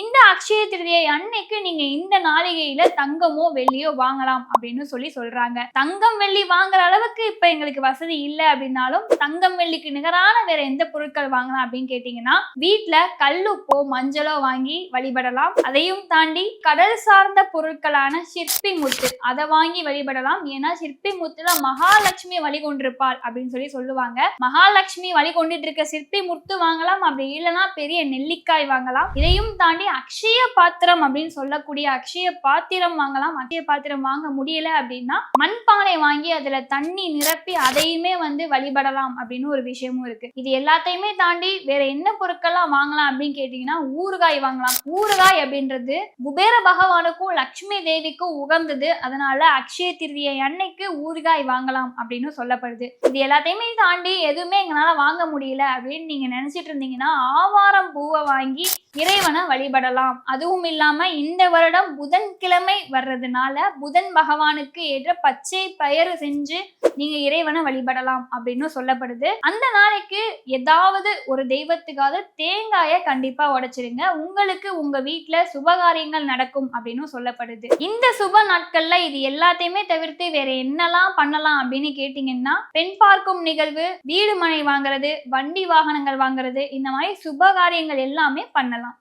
இந்த அக்ஷய திருதியை அன்னைக்கு நீங்க இந்த நாளிகையில தங்கமோ வெள்ளியோ வாங்கலாம் அப்படின்னு சொல்லி சொல்றாங்க. தங்கம் வெள்ளி வாங்குற அளவுக்கு இப்ப எங்களுக்கு வசதி இல்லை அப்படின்னாலும் தங்கம் வெள்ளிக்கு நிகரான வேற எந்த பொருட்கள் வாங்கலாம் அப்படின்னு கேட்டீங்கன்னா வீட்டுல கல்லுப்போ மஞ்சளோ வாங்கி வழிபடலாம். அதையும் தாண்டி கடல் சார்ந்த பொருட்களான சிற்பி முத்து அதை வாங்கி வழிபடலாம். ஏன்னா சிற்பி முத்துல மகாலட்சுமி வழி கொண்டிருப்பாள் அப்படின்னு சொல்லி சொல்லுவாங்க. மகாலட்சுமி வழி கொண்டுட்டு இருக்க சிற்பி முத்து வாங்கலாம். அப்படி இல்லைன்னா பெரிய நெல்லிக்காய் வாங்கலாம். இதையும் தாண்டி அக்ஷய பாத்திரம் அப்படின்னு சொல்லக்கூடிய அக்ஷய பாத்திரம் வாங்கலாம். அக்ஷய பாத்திரம் வாங்க முடியல அப்படின்னா மண்பானை வாங்கி அதுல தண்ணி நிரப்பி அதையுமே வந்து வழிபடலாம் அப்படின்னு ஒரு விஷயமும் இருக்கு. இது எல்லாத்தையுமே தாண்டி வேற என்ன பொருட்கள்லாம் வாங்கலாம் அப்படின்னு கேட்டீங்கன்னா ஊறுகாய் வாங்கலாம். ஊறுகாய் அப்படின்றது குபேர பகவானுக்கும் லக்ஷ்மி தேவிக்கும் உகந்தது. அதனால அக்ஷய திருதியை அன்னைக்கு ஊறுகாய் வாங்கலாம் அப்படின்னு சொல்லப்படுது. இது எல்லாத்தையுமே தாண்டி எதுவுமே எங்களால வாங்க முடியல அப்படின்னு நீங்க நினைச்சிட்டு இருந்தீங்கன்னா ஆவாரம் பூவை வாங்கி இறைவனை வழிபடலாம் அதுவும் இல்லாம இந்த வருடம் புதன்கிழமை வர்றதுனால புதன் பகவானுக்கு ஏற்ற பச்சை பயறு செஞ்சு நீங்க இறைவனை வழிபடலாம் அப்படின்னு சொல்லப்படுது. அந்த நாளைக்கு ஏதாவது ஒரு தெய்வத்துக்காவது தேங்காயை கண்டிப்பா உடைச்சிருங்க. உங்களுக்கு உங்க வீட்டுல சுபகாரியங்கள் நடக்கும் அப்படின்னு சொல்லப்படுது. இந்த சுப நாட்கள்ல இது எல்லாத்தையுமே தவிர்த்து வேற என்னெல்லாம் பண்ணலாம் அப்படின்னு கேட்டீங்கன்னா பெண் பார்க்கும் நிகழ்வு வீடு மனை வாங்குறது வண்டி வாகனங்கள் வாங்குறது இந்த மாதிரி சுபகாரியங்கள் எல்லாமே பண்ணலாம்.